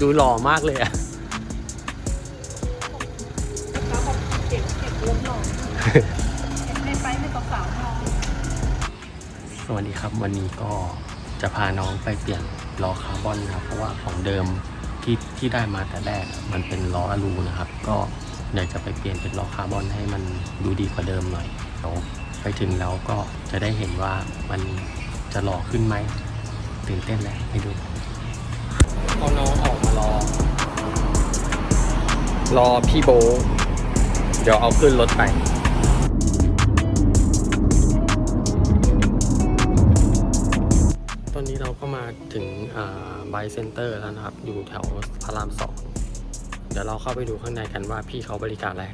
ดูหล่อมากเลยอะเก็บเก็บรวมหน่อยไม่ไปไม่ต่อสาวมองสวัสดีครับวันนี้ก็จะพาน้องไปเปลี่ยนล้อคาร์บอนนะครับ เพราะว่าของเดิมที่ที่ได้มาแต่แรกมันเป็นล้ออะลูนะครับ ก็อยากจะไปเปลี่ยนเป็นล้อคาร์บอนให้มันดูดีกว่าเดิมหน่อยเดี๋ยวไปถึงแล้วก็จะได้เห็นว่ามันจะหล่อขึ้นไหมตื่นเต้นแหละไปดูเอน้อง รอ รอพี่โบ เดี๋ยวเอาขึ้นรถไปตอนนี้เราก็มาถึงไบเซ็นเตอร์แล้วนะครับ อยู่แถวพระรามสองเดี๋ยวเราเข้าไปดูข้างในกันว่าพี่เขาบริการอะไร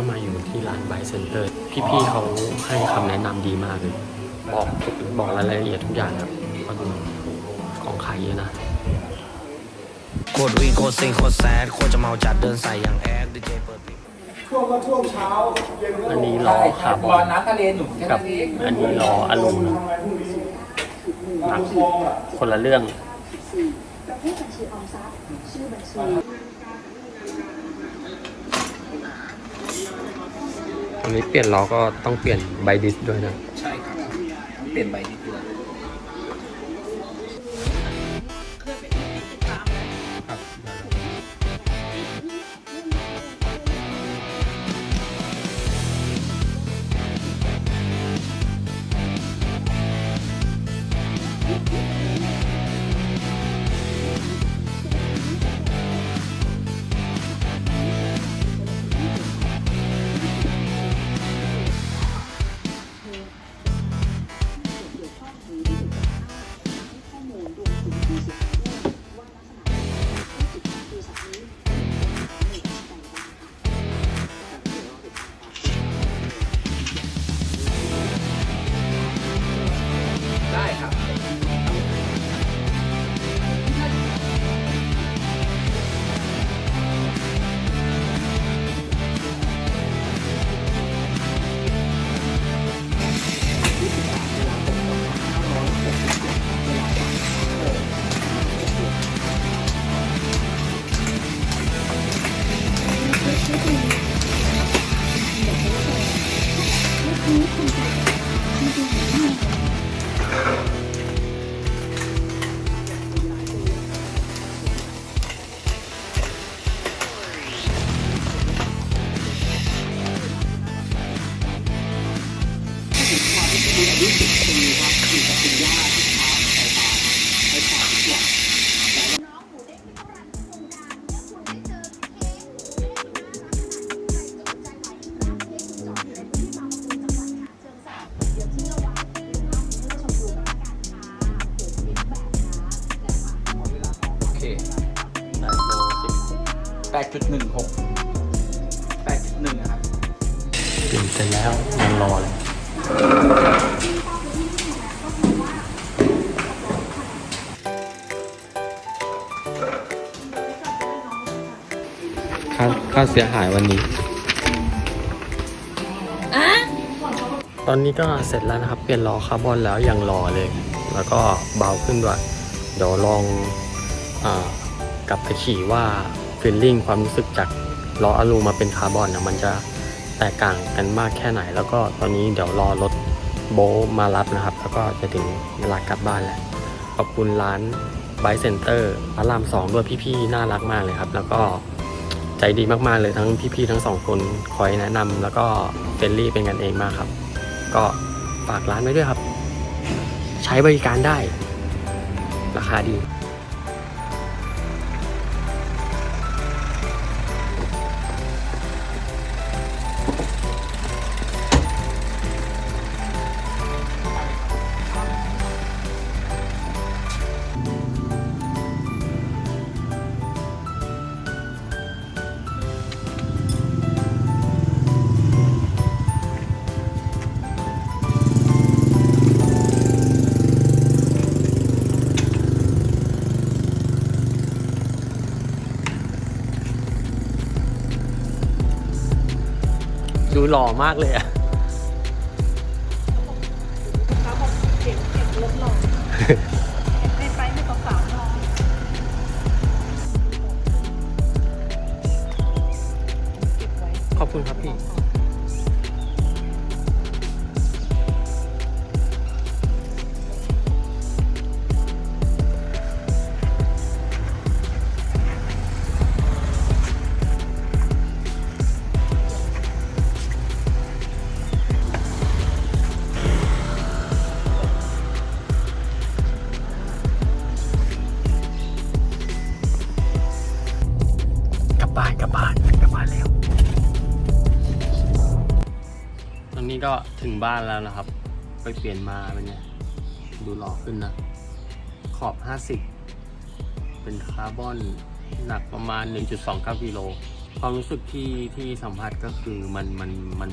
ก็มาอยู่ที่ร้านไบเซ็นเตอร์ พี่ๆเขาให้คำแนะนำดีมากเลย บอกทุกบอกรายละเอียดทุกอย่างครับว่าดูของขายเยอะนะโคตรวิ่งโคตรซิงโคตรแซดโคตรจะเมาจัดเดินใส่อย่างแอดดีเจเปิดเพลงช่วงก็ช่วงเช้าเย็นก็อันนี้ล้อคาร์บตัอวนน้ำทะเลหนุนแค่กันั้บนเองอันนี้ล้ออะลูนะทำอะไรพรุ่งนี้หนักมองอะคนละเรื่องประเภทบัญชีออมทรัพย์ชื่อบัญชี อันนี้เปลี่ยนล้อก็ต้องเปลี่ยนใบดิสด้วยนะ ใช่ครับ เปลี่ยนใบดิสด้วย 8.16 8.1ครับตื่นเสร็จแล้วยังรอเลยค่าค่าเสียหายวันนี้ ตอนนี้ก็เสร็จแล้วนะครับ เปลี่ยนล้อคาร์บอนแล้วยังรอเลย แล้วก็เบาขึ้นด้วย เดี๋ยวลองอกลับไปขี่ว่า ฟีลลิ่งความรู้สึกจากล้ออะลูมาเป็นคาร์บอนนะมันจะแตกต่างกันมากแค่ไหน แล้วก็ตอนนี้เดี๋ยวรอรถโบมารับนะครับ แล้วก็จะถึงเวลากลับบ้านแล้วขอบคุณร้านไบเซ็นเตอร์พระรามสองด้วยพี่ๆน่ารักมากเลยครับ แล้วก็ใจดีมากๆเลยทั้งพี่ๆทั้งสองคนคอยแนะนำแล้วก็เฟรนลี่เป็นกันเองมากครับ ก็ฝากร้านไว้ด้วยครับ ใช้บริการได้ ราคาดี ดูหล่อมากเลยอะลูกค้าบอกเก็บเก็บรถหล่อให้ไปให้สาวๆมองเก็บไว้ขอบคุณครับพี่ บ้านกลับบ้านกลับบ้านแล้ว ตอนนี้ก็ถึงบ้านแล้วนะครับ ไปเปลี่ยนมาเป็นไงดูหล่อขึ้นนะ ขอบ 50 เป็นคาร์บอนหนักประมาณ 1.29กิโลความรู้สึกที่ที่สัมผัสก็คือมันมันมัน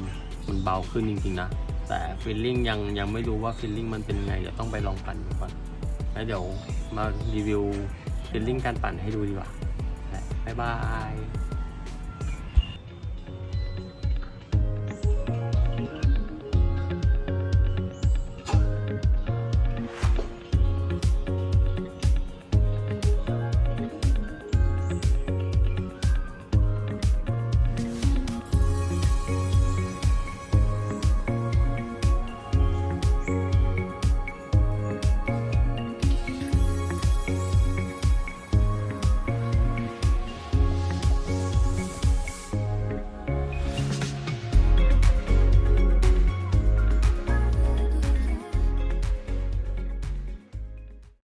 มันเบาขึ้นจริงๆนะ แต่ฟีลลิ่งยังยังไม่รู้ว่าฟีลลิ่งมันเป็นไงเดี๋ยวต้องไปลองปั่นก่อนแล้วเดี๋ยวมารีวิวฟีลลิ่งการปั่นให้ดูดีกว่า บ๊ายบาย